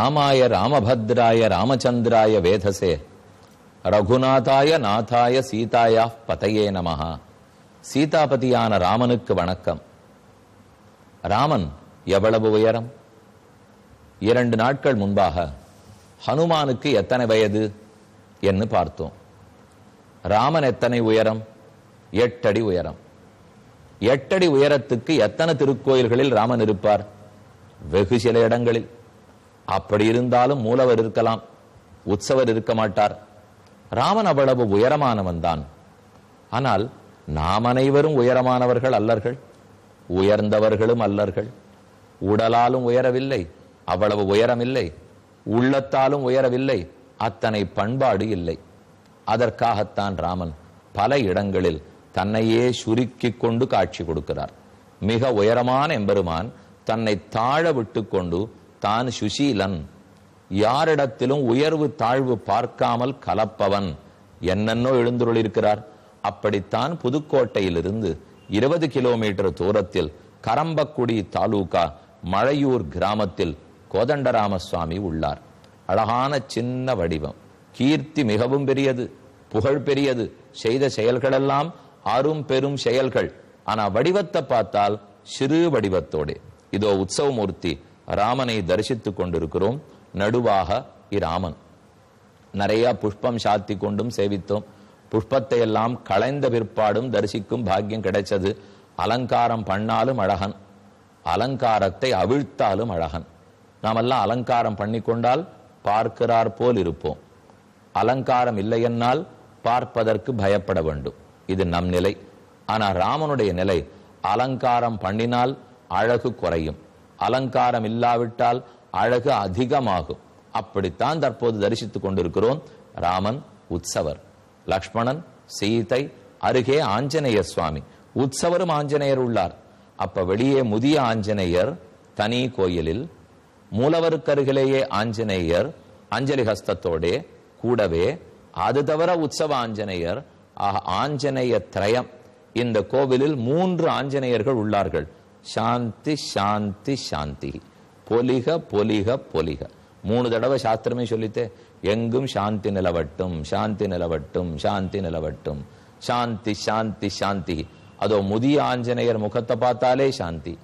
ராமாய ராமபத்ராய ராமச்சந்திராய வேதசே. ரகுநாதாய நாதாய சீதாயா பதையே நமஹா. சீதாபதியான ராமனுக்கு வணக்கம். ராமன் எவ்வளவு உயரம்? இரண்டு நாட்கள் முன்பாக ஹனுமானுக்கு எத்தனை வயது என்று பார்த்தோம். ராமன் எத்தனை உயரம்? எட்டடி உயரம். எட்டடி உயரத்துக்கு எத்தனை திருக்கோயில்களில் ராமன் இருப்பார்? வெகு சில இடங்களில். அப்படி இருந்தாலும் மூலவர் இருக்கலாம் உற்சவர் இருக்க மாட்டார். ராமன் அவ்வளவு உயரமானவன் தான். ஆனால் நாம் அனைவரும் உயரமானவர்கள் அல்லர்கள் உயர்ந்தவர்களும் அல்லர்கள். உடலாலும் உயரவில்லை அவ்வளவு உயரமில்லை உள்ளத்தாலும் உயரவில்லை அத்தனை பண்பாடு இல்லை. அதற்காகத்தான் ராமன் பல இடங்களில் தன்னையே சுருக்கிக் கொண்டு காட்சி கொடுக்கிறார். மிக உயரமான எம்பெருமான் தன்னை தாழ விட்டு கொண்டு தான் சுசீலன். யாரிடத்திலும் உயர்வு தாழ்வு பார்க்காமல் கலப்பவன். என்னென்னோ எழுந்துருளிருக்கிறார். அப்படித்தான் புதுக்கோட்டையிலிருந்து இருபது கிலோமீட்டர் தூரத்தில் கரம்பக்குடி தாலுகா மழையூர் கிராமத்தில் கோதண்டராம சுவாமி உள்ளார். அழகான சின்ன வடிவம். கீர்த்தி மிகவும் பெரியது புகழ் பெரியது. செய்த செயல்களெல்லாம் அரும் பெரும் செயல்கள். ஆனா வடிவத்தை பார்த்தால் சிறு வடிவத்தோடு. இதோ உற்சவமூர்த்தி ராமனை தரிசித்துக் கொண்டிருக்கிறோம். நடுவாக இராமன் நிறைய புஷ்பம் சாத்தி கொண்டும் சேவித்தோம். புஷ்பத்தை எல்லாம் களைந்த பிற்பாடும் தரிசிக்கும் பாக்கியம் கிடைச்சது. அலங்காரம் பண்ணாலும் அழகன். அலங்காரத்தை அவிழ்த்தாலும் அழகன். நாமெல்லாம் அலங்காரம் பண்ணிக்கொண்டால் பார்க்கிறார் போல் இருப்போம். அலங்காரம் இல்லையென்னால் பார்ப்பதற்கு பயப்பட வேண்டும். இது நம் நிலை. ஆனால் ராமனுடைய நிலை அலங்காரம் பண்ணினால் அழகு குறையும். அலங்காரம் இல்லாவிட்டால் அழகு அதிகமாகும். அப்படித்தான் தற்போது தரிசித்துக் கொண்டிருக்கிறோம் ராமன் உற்சவர். லக்ஷ்மணன் சீதை அருகே ஆஞ்சநேய சுவாமி. உற்சவரும் ஆஞ்சநேயர் உள்ளார். அப்ப வெளியே முதிய ஆஞ்சநேயர் தனி கோயிலில் மூலவருக்கு அருகிலேயே ஆஞ்சநேயர் அஞ்சலி ஹஸ்தத்தோடே கூடவே அது தவிர உற்சவ ஆஞ்சநேயர் ஆஞ்சநேய திரயம் இந்த கோவிலில் மூன்று ஆஞ்சநேயர்கள் உள்ளார்கள். சாந்தி சாந்தி சாந்தி. பொலிக பொலிக பொலிக. மூணு தடவை சாஸ்திரமே சொல்லித்தே எங்கும் சாந்தி நிலவட்டும் சாந்தி நிலவட்டும் சாந்தி நிலவட்டும். சாந்தி சாந்தி சாந்தி. அதோ முதிய ஆஞ்சநேயர் முகத்தை பார்த்தாலே சாந்தி.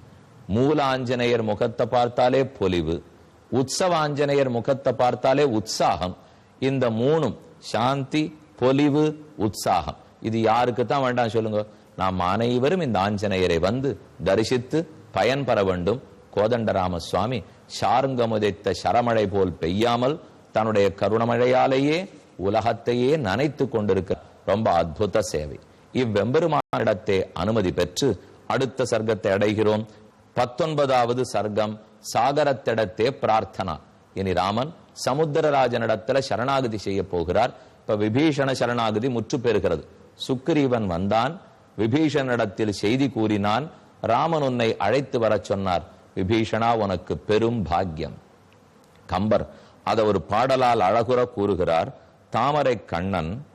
மூல ஆஞ்சநேயர் முகத்தை பார்த்தாலே பொலிவு. உற்சவ ஆஞ்சநேயர் முகத்தை பார்த்தாலே உற்சாகம். இந்த மூணும் சாந்தி பொலிவு உற்சாகம். இது யாருக்கு தான் வேண்டாம் சொல்லுங்க. நாம் அனைவரும் இந்த ஆஞ்சநேயரை வந்து தரிசித்து பயன்பெற வேண்டும். கோதண்டராம சுவாமி சாருங்கமுதைத்த சரமழை போல் பெய்யாமல் தன்னுடைய கருணமழையாலேயே உலகத்தையே நனைத்து கொண்டிருக்க ரொம்ப அற்புத சேவை. இவ்வெம்பெருமானிடத்தை அனுமதி பெற்று அடுத்த சர்க்கத்தை அடைகிறோம். பத்தொன்பதாவது சர்க்கம் சாகரத்திடத்தே பிரார்த்தனா. இனி ராமன் சமுத்திரராஜனிடத்துல சரணாகதி செய்ய போகிறார். இப்ப விபீஷண சரணாகதி முற்று பெறுகிறது. சுக்கிரீவன் வந்தான். விபீஷணிடத்தில் செய்தி கூறினான் ராமன் உன்னை அழைத்து வரச் சொன்னார். விபீஷணா உனக்கு பெரும் பாக்கியம். கம்பர் அதை ஒரு பாடலால் அழகுற கூறுகிறார். தாமரை கண்ணன்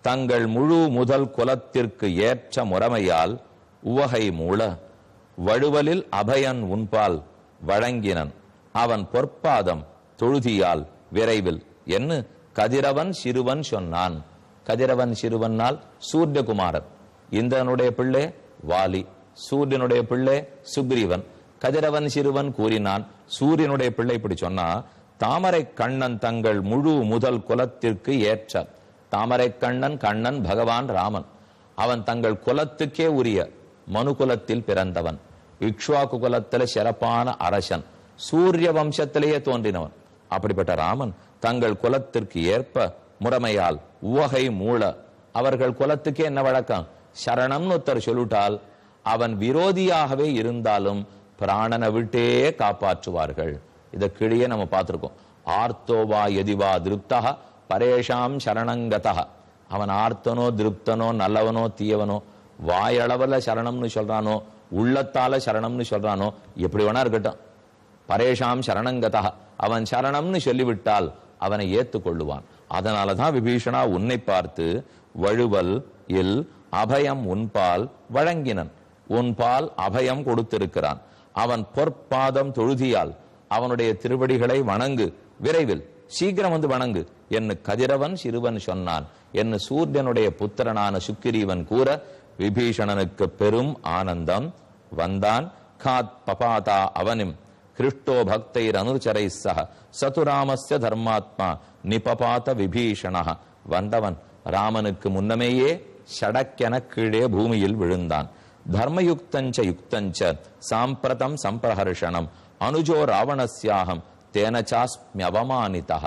தங்கள் முழு முதல் குலத்திற்கு ஏற்ற முறைமையால் உவகை மூல வழுவலில் அபயன் உன்பால் வழங்கினன். அவன் பொற்பாதம் தொழுதியால் விரைவில். என்ன? கதிரவன் சிறுவன் சொன்னான். கதிரவன் சிறுவனால் சூரியகுமாரன். இந்திரனுடைய பிள்ளை வாலி சூரியனுடைய பிள்ளை சுக்ரீவன் கதிரவன் சிறுவன் கூறினான். சூரியனுடைய பிள்ளை இப்படி சொன்னா தாமரை கண்ணன் தங்கள் முழு முதல் குலத்திற்கு ஏற்ற தாமரை கண்ணன் கண்ணன் பகவான் ராமன். அவன் தங்கள் குலத்துக்கே உரிய மனு குலத்தில் பிறந்தவன். இக்ஷ்வாக்கு குலத்துல சிறப்பான அரசன். சூரிய வம்சத்திலேயே தோன்றினவன். அப்படிப்பட்ட ராமன் தங்கள் குலத்திற்கு ஏற்ப முறைமையால் உவகை மூல. அவர்கள் குலத்துக்கே என்ன வழக்கம்? சரணம்னு ஒருத்தர் சொல்லிட்டால் அவன் விரோதியாகவே இருந்தாலும் பிராணனை விட்டே காப்பாற்றுவார்கள். இதை கீழே நம்ம பார்த்திருக்கோம். ஆர்த்தோவா எதிவா திருப்தா பரேஷாம் சரணங்கதா அவன் ஆர்த்தனோ திருப்தனோ நல்லவனோ தீயவனோ வாயளவுல சரணம்னு சொல்றானோ உள்ளத்தால சரணம்னு சொல்றானோ எப்படி வேணா இருக்கட்டும். பரேஷாம் சரணங்கதா அவன் சரணம்னு சொல்லிவிட்டால் அவனை ஏத்துக்கொள்ளுவான். அதனாலதான் விபீஷணா உன்னை பார்த்து வழுவல் இல் அபயம் உன்பால் வழங்கினன். உன்பால் அபயம் கொடுத்திருக்கிறான். அவன் பொற்பாதம் தொழுதியால் அவனுடைய திருவடிகளை வணங்கு. விரைவில் சீக்கிரம் வந்து வணங்கு என்று கதிரவன் சிறுவன் சொன்னான். என்று சூரியனுடைய புத்திரனான சுக்கிரீவன் கூற விபீஷணனுக்கு பெரும் ஆனந்தம் வந்தான். காத் பபாதா அவனிம் கிருஷ்டோ பக்தைர் அனுச்சரை சக சதுராமஸ்ய தர்மாத்மா நிபபாத விபீஷண. வந்தவன் ராமனுக்கு முன்னமேயே ஷடக்கென கீழே பூமியில் விழுந்தான். தர்மயுக்தஞ்ச யுக்தஞ்ச சாம்பிரதம் சம்பிரஹர்ஷணம் அனுஜோ ராவணஸ்யாகம் தேனச்சாஸ்மியவமானிதா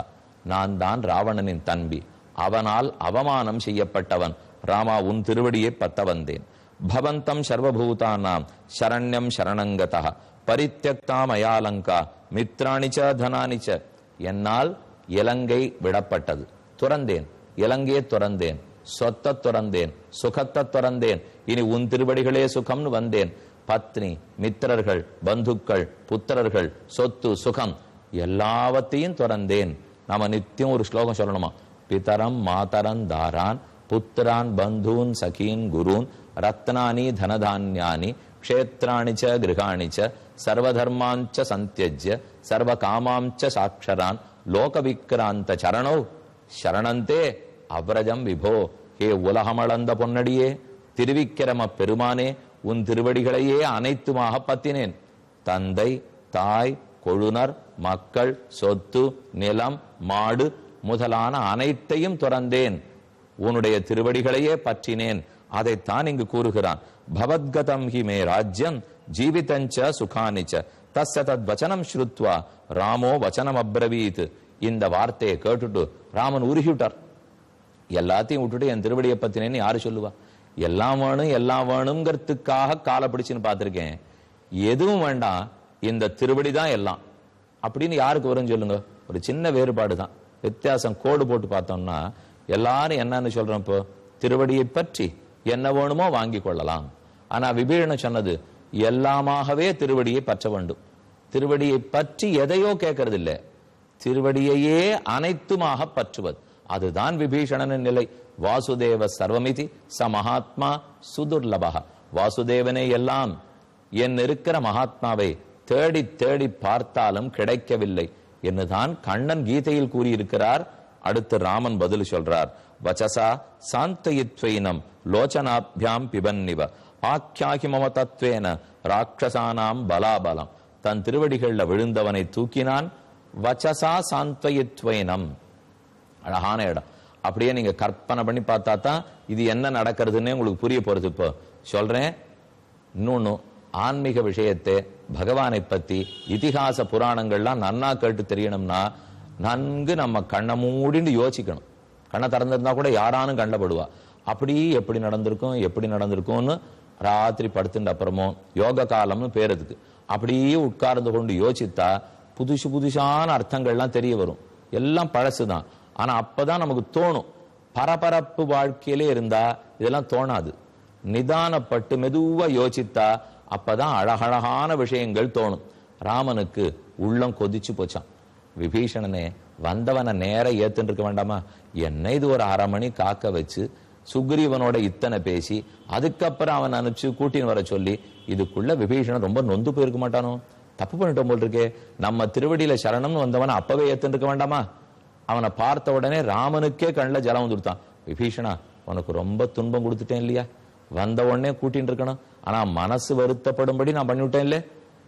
நான் தான் ராவணனின் தம்பி. அவனால் அவமானம் செய்யப்பட்டவன் ராமா உன் திருவடியை பத்த வந்தேன் பவந்தம் சர்வபூதானாம் சரண்யம் சரணங்கதா பரித்தியக்தா அயாலங்கா மித்ராணிச்ச தனானிச்ச என்னால் இலங்கை விடப்பட்டது. துறந்தேன். இலங்கையை துறந்தேன். சொத்த துறந்தேன் சுகத்தை துறந்தேன். இனி உன் திருவடிகளே சுகம்னு வந்தேன். பத்னி மித்திரர்கள் பந்துக்கள் புத்திரர்கள் சொத்து சுகம் எல்லாவத்தையும் துறந்தேன். நாம நித்தியம் ஒரு ஸ்லோகம் சொல்லணுமா? பிதரம் மாதரன் தாரான் புத்திரான் பந்தூன் சகீன் குருன் ரத்னானி தனதான்யானி க்ஷேத்ராணிச்ச கிரகாணிச்ச கிருகாணி ச சர்வதர்மாஞ்ச சந்தியஜ்ய சர்வ காமாஞ்ச சாட்சரான் லோகவிக்ராந்த சரணோ சரணந்தே. அவ்ரஜம் விபோ. ஹே உலகமளந்த பொன்னடியே திருவிக்கிரம பெருமானே உன் திருவடிகளையே அனைத்துமாக பத்தினேன். தந்தை தாய் கொழுனர் மக்கள் சொத்து நிலம் மாடு முதலான அனைத்தையும் துறந்தேன். உன்னுடைய திருவடிகளையே பற்றினேன். அதைத்தான் இங்கு கூறுகிறான். பவத்கதம் ஹி மே ராஜ்யம் ஜீவிதஞ்ச சுகானிச்ச. தஸ்ய தத் வச்சனம் ஸ்ருத்வா. ராமோ வச்சனம் அப்ரவீத் இந்த வார்த்தையை கேட்டுட்டு ராமன் உருகிவிட்டார். எல்லாத்தையும் விட்டுட்டு என் திருவடியை பத்தினேன்னு யாரு சொல்லுவா? எல்லாம் வேணும் எல்லாம் வேணுங்கிறதுக்காக காலை பிடிச்சுன்னு பார்த்துருக்கேன். எதுவும் வேண்டாம் இந்த திருவடி தான் எல்லாம். அப்படின்னு யாருக்கு வரும்னு சொல்லுங்க? ஒரு சின்ன வேறுபாடு தான். வித்தியாசம் கோடு போட்டு பார்த்தோம்னா எல்லாரும் என்னன்னு சொல்றோம் இப்போ? திருவடியை பற்றி என்ன வேணுமோ வாங்கி கொள்ளலாம். ஆனா விபீஷணன் சொன்னது எல்லாமாகவே திருவடியை பற்ற வேண்டும். திருவடியை பற்றி எதையோ கேட்கறது இல்லை திருவடியையே அனைத்துமாக பற்றுவது. அதுதான் விபீஷணனின் நிலை. வாசுதேவ சர்வமிதி ச மகாத்மா சுதுர்லபா வாசுதேவனே எல்லாம் என் இருக்கிற மகாத்மாவை தேடி தேடி பார்த்தாலும் கிடைக்கவில்லை என்னுதான் கண்ணன் கீதையில் கூறியிருக்கிறார். அடுத்து ராமன் பதில் சொல்றார். வச்சசா சாந்தயித்வைனம் லோச்சனாபியாம் பிபன்னிவ. ஆக்கியாகி மம தத்வேன ராட்சசானாம் பலாபலம். தன் திருவடிகள்ல விழுந்தவனை தூக்கினான். வச்சசா சாந்தயித்வைனம். அழகான இடம். அப்படியே நீங்க கற்பனை பண்ணி பார்த்தா தான் இது என்ன நடக்கிறதுன்னே உங்களுக்கு புரிய போறது இப்போ. சொல்றேன். இன்னொன்னு ஆன்மீக விஷயத்தை பகவானை பத்தி இதிகாச புராணங்கள்லாம் நன்னா கேட்டு தெரியணும்னா நன்கு நம்ம கண்ணை மூடின்னு யோசிக்கணும். கண்ணை திறந்திருந்தா கூட யாரானும் கண்டப்படுவா அப்படி எப்படி நடந்திருக்கும் எப்படி நடந்திருக்கும்னு ராத்திரி படுத்துட்டு அப்புறமோ யோக காலம்னு பேரதுக்கு அப்படியே உட்கார்ந்து கொண்டு யோசித்தா புதுசு புதுசான அர்த்தங்கள்லாம் தெரிய வரும். எல்லாம் பழசு தான் ஆனால் ஆனா அப்பதான் நமக்கு தோணும். பரபரப்பு வாழ்க்கையிலே இருந்தா இதெல்லாம் தோணாது. நிதானப்பட்டு மெதுவாக யோசித்தா அப்பதான் அழகழகான விஷயங்கள் தோணும். ராமனுக்கு உள்ளம் கொதிச்சு போச்சான் விபீஷணனே வந்தவனை நேர ஏத்துன்னு இருக்க வேண்டாமா? என்ன இது ஒரு அரை மணி காக்க வச்சு சுக்ரீவனோட இத்தனை பேசி அதுக்கப்புறம் அவன் அனுப்பிச்சு கூட்டின்னு வர சொல்லி இதுக்குள்ள விபீஷணன் ரொம்ப நொந்து போயிருக்க மாட்டானோ? தப்பு பண்ணிட்டோம் போல் இருக்கே. நம்ம திருவடியில சரணம்னு வந்தவனை அப்பவே ஏத்துன்னு இருக்க வேண்டாமா? அவனை பார்த்த உடனே ராமனுக்கே கண்ணில் ஜலம் வந்துடுத்தான். விபீஷணா உனக்கு ரொம்ப துன்பம் கொடுத்துட்டேன் இல்லையா? வந்த உடனே கூட்டின்னு இருக்கணும். ஆனா மனசு வருத்தப்படும்படி நான் பண்ணிவிட்டேன் இல்ல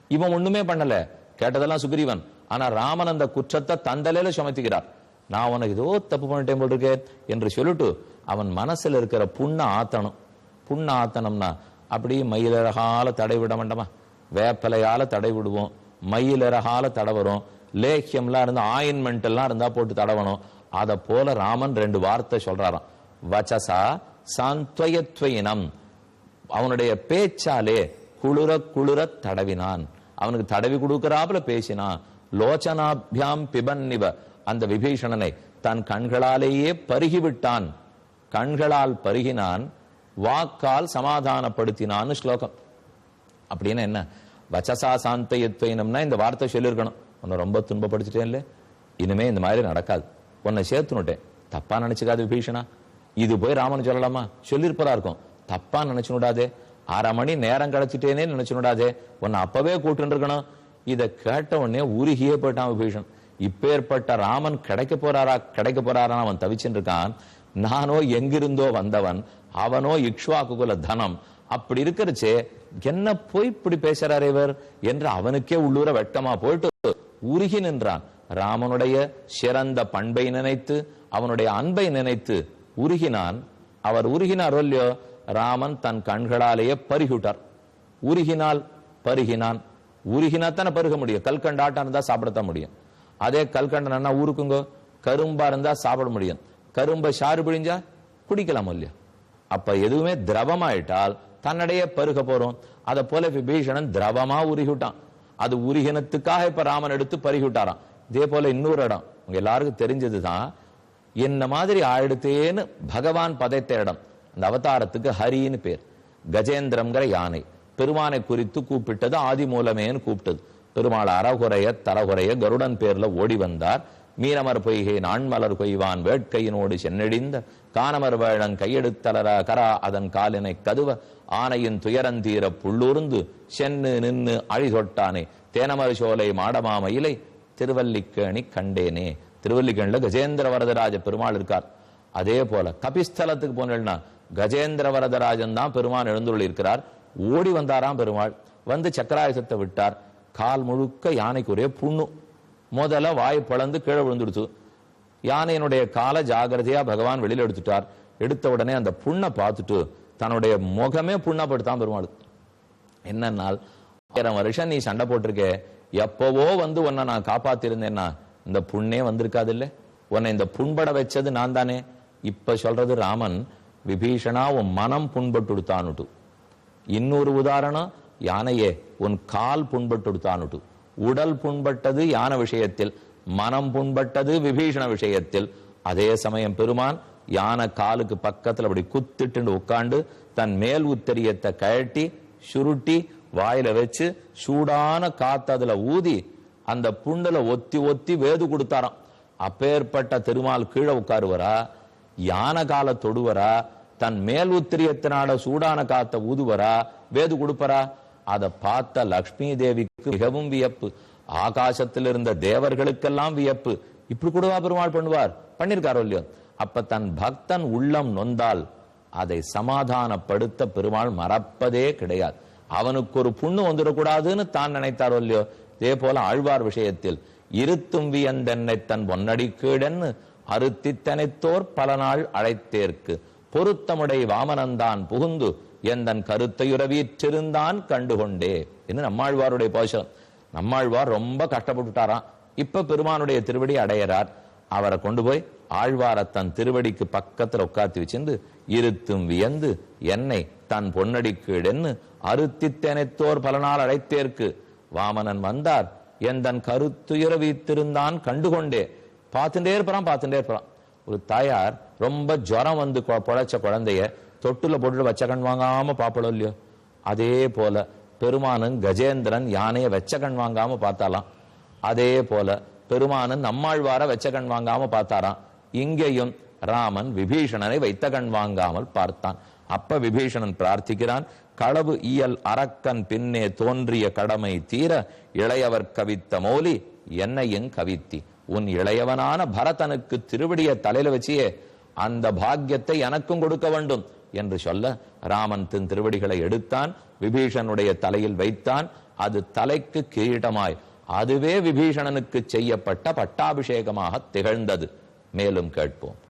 இவன் ஒண்ணுமே பண்ணல. கேட்டதெல்லாம் சுக்ரீவன். ஆனா ராமன் அந்த குற்றத்தை தந்தலையில சுமத்திக்கிறார் நான் உனக்கு ஏதோ தப்பு பண்ணிட்டேன் போட்டிருக்கேன் என்று சொல்லிட்டு அவன் மனசுல இருக்கிற புண்ண ஆத்தணும். புண்ண ஆத்தனம்னா அப்படியே மயிலழகால தடை விட வேண்டாமா வேப்பலையால தடை விடுவோம். மயிலழகால தடவரும் லேக்கியம்லாம் இருந்தால் ஆயின்மெண்ட் எல்லாம் இருந்தா போட்டு தடவணும். அதை போல ராமன் ரெண்டு வார்த்தை சொல்றாராம். வச்சசா சாந்த்வயத்வயினம். அவனுடைய பேச்சாலே குளிர குளிர தடவினான். அவனுக்கு தடவி கொடுக்கிறாப்புல பேசினான். லோச்சனாபியாம் பிபன்னிவ. அந்த விபீஷணனை தன் கண்களாலேயே பருகிவிட்டான். கண்களால் பருகினான். வாக்கால் சமாதானப்படுத்தினான்னு ஸ்லோகம். அப்படின்னு என்ன? வச்சசா சாந்தயத்வயினம்னா இந்த வார்த்தை சொல்லியிருக்கணும். உன்னை ரொம்ப துன்பப்படுத்திட்டேன்ல. இனிமே இந்த மாதிரி நடக்காது. உன்னை சேர்த்துனுட்டேன் தப்பா நினைச்சுக்காது விபீஷணா. இது போய் ராமன் சொல்லலாமா? சொல்லியிருப்பதா இருக்கும். தப்பா நினைச்சுடாதே அரை மணி நேரம் கிடைச்சிட்டேனே நினைச்சுடாதே உன்னை அப்பவே கூட்டுன்னு இருக்கணும். இதை கேட்ட உடனே உருகியே போயிட்டான் விபீஷன் இப்பேற்பட்ட ராமன் கிடைக்க போறாரா? கிடைக்க போறாரா அவன் தவிச்சுட்டு இருக்கான். நானோ எங்கிருந்தோ வந்தவன். அவனோ இக்ஷ்வாக்கு குல தனம். அப்படி இருக்கிறச்சே என்ன போய் இப்படி பேசுறாரு இவர்? என்று அவனுக்கே உள்ளூர வெட்டமா போயிட்டு உருகி நின்றான். ராமனுடைய சிறந்த பண்பை நினைத்து அவனுடைய அன்பை நினைத்து உருகினான். அவர் உருகினார் இல்லையோ ராமன் தன் கண்களாலேயே பருகிவிட்டார். உருகினால் பருகினான். உருகினா தானே பருக முடியும். கல்கண்டாட்டம் இருந்தா சாப்பிடத்தான் முடியும். அதே கல்கண்டனா ஊருக்குங்க கரும்பா இருந்தா சாப்பிட முடியும். கரும்பை சாறு பிழிஞ்சா குடிக்கலாம் இல்லையா அப்ப எதுவுமே திரவமாயிட்டால் தன்னடையே பருக போறோம். அதை போல விபீஷணன் திரவமா உருகிவிட்டான். அது உருகினத்துக்காக இப்ப ராமன் எடுத்து பருகி விட்டாராம் இதே போல இன்னொரு இடம். உங்க எல்லாருக்கும் தெரிஞ்சதுதான் என்ன மாதிரி ஆயிடுத்தேன்னு பகவான் பதைத்த இடம். அந்த அவதாரத்துக்கு ஹரின்னு பேர். கஜேந்திரம்ங்கிற யானை. பெருமானை குறித்து கூப்பிட்டது ஆதி மூலமேன்னு கூப்பிட்டது. பெருமாள் அறகுறைய தரகுறைய கருடன் பேர்ல ஓடி வந்தார். மீனமர் பொய்கை நான்மலர் கொய்வான் வேட்கையினோடு சென்னடிந்த கானமர் வேழன் கையெடுத்தலர கரா அதன் காலினை கதுவ ஆனையின் துயரந்தீர புள்ளூர்ந்து சென்னு நின்னு அழி தொட்டானே தேனமர் சோலை மாடமாமயிலை திருவல்லிக்கேணி கண்டேனே. திருவல்லிக்கேணில கஜேந்திர வரதராஜ பெருமாள் இருக்கார். அதே போல கபிஸ்தலத்துக்கு போனேன்னா கஜேந்திர வரதராஜன் தான் பெருமான் எழுந்துள்ள இருக்கிறார் ஓடி வந்தாராம் பெருமாள். வந்து சக்கராயுதத்தை விட்டார். கால் முழுக்க யானைக்கு ஒரே புண்ணு. முதல்ல வாய் பழந்து கீழே விழுந்துடுச்சு யானையினுடைய காலை ஜாகிரதையா பகவான் வெளியில எடுத்துட்டார். எடுத்த உடனே அந்த புண்ணை பார்த்துட்டு தன்னுடைய முகமே புண்ணப்படுத்தான் பெருமாள். என்னன்னால் ஆயிரம் வருஷம் நீ சண்டை போட்டிருக்கே எப்பவோ வந்து உன்னை நான் காப்பாத்திருந்தேன்னா இந்த புண்ணே வந்திருக்காது இல்லை உன்னை இந்த புண்பட வச்சது நான் தானே? இப்ப சொல்றது ராமன் விபீஷணா உன் மனம் புண்பட்டுடுத்தானுட்டு. இன்னொரு உதாரணம் யானையே உன் கால் புண்பட்டுடுத்தானுட்டு. உடல் புண்பட்டது யானை விஷயத்தில் மனம் புண்பட்டது விபீஷண விஷயத்தில். அதே சமயம் பெருமான் யானை காலுக்கு பக்கத்துல அப்படி குத்துட்டு உட்காந்து தன் மேல் உத்தரியத்தை கழட்டி சுருட்டி வாயில வச்சு சூடான காத்து அதுல ஊதி அந்த புண்டுல ஒத்தி ஒத்தி வேது கொடுத்தாராம். அப்பேற்பட்ட திருமால் கீழே உட்காருவரா? யானை கால தொடுவரா? தன் மேல் உத்திரியத்தினால சூடான காத்த ஊதுவரா? வேது கொடுப்பரா? அதை பார்த்த லக்ஷ்மி தேவிக்கு மிகவும் வியப்பு. ஆகாசத்தில் இருந்த தேவர்களுக்கெல்லாம் வியப்பு. இப்படி கூடவா பெருமாள் பண்ணுவார்? பண்ணிருக்காரோ இல்லையோ? அப்ப தன் பக்தன் உள்ளம் நொந்தால் அதை சமாதானப்படுத்த பெருமாள் மறப்பதே கிடையாது. அவனுக்கு ஒரு புண்ணு வந்துடக்கூடாதுன்னு தான் நினைத்தாரோ இல்லையோ? இதே போல ஆழ்வார் விஷயத்தில் இருத்தும் வியந்தென்னை தன் பொன்னடி கீழன்னு அறுத்தித்தனைத்தோர் பல நாள் அழைத்தேற்கு. பொருத்தமுடை வாமனந்தான் புகுந்து எந்தன் கருத்தையுறவீற்றிருந்தான் கண்டுகொண்டே. என்று நம்மாழ்வாருடைய போஷம் நம்மாழ்வார் ரொம்ப கஷ்டப்பட்டுட்டாராம். இப்ப பெருமானுடைய திருவடி அடையறார். அவரை கொண்டு போய் ஆழ்வார தன் திருவடிக்கு பக்கத்துல உட்காத்தி வச்சிருந்து இருத்தும் வியந்து என்னை தன் பொன்னடிக்கீடென்னு அறுத்தித்தனைத்தோர் பல நாள் அழைத்தேற்கு. வாமனன் வந்தார் எந்தன் கருத்துயர வீத்திருந்தான் கண்டுகொண்டே. பார்த்துட்டே இருப்பான் பார்த்துட்டே இருப்பான் ஒரு தாயார் ரொம்ப ஜுரம் வந்து கொ- பொழைச்ச குழந்தைய தொட்டுல போட்டுட்டு வச்ச கண் வாங்காம பாப்பளோ இல்லையோ? அதே போல பெருமானன் கஜேந்திரன் யானையை வெச்ச கண் வாங்காம பார்த்தாலாம் அதே போல பெருமானன் நம்மாழ்வார வெச்ச கண் வாங்காம பார்த்தாராம். இங்கேயும் ராமன் விபீஷணனை வைத்த கண் வாங்காமல் பார்த்தான். அப்ப விபீஷணன் பிரார்த்திக்கிறான் களவு இயல் அரக்கன் பின்னே தோன்றிய கடமை தீர இளையவர் கவித்த மௌலி என்னையும் கவித்தி. உன் இளையவனான பரதனுக்கு திருவடிய தலையில வச்சியே அந்த பாக்கியத்தை எனக்கும் கொடுக்க வேண்டும் என்று சொல்ல ராமன் தன் திருவடிகளை எடுத்தான் விபீஷனுடைய தலையில் வைத்தான். அது தலைக்கு கிரீடமாய் அதுவே விபீஷணனுக்கு செய்யப்பட்ட பட்டாபிஷேகமாக திகழ்ந்தது. மேலும் கேட்போம்.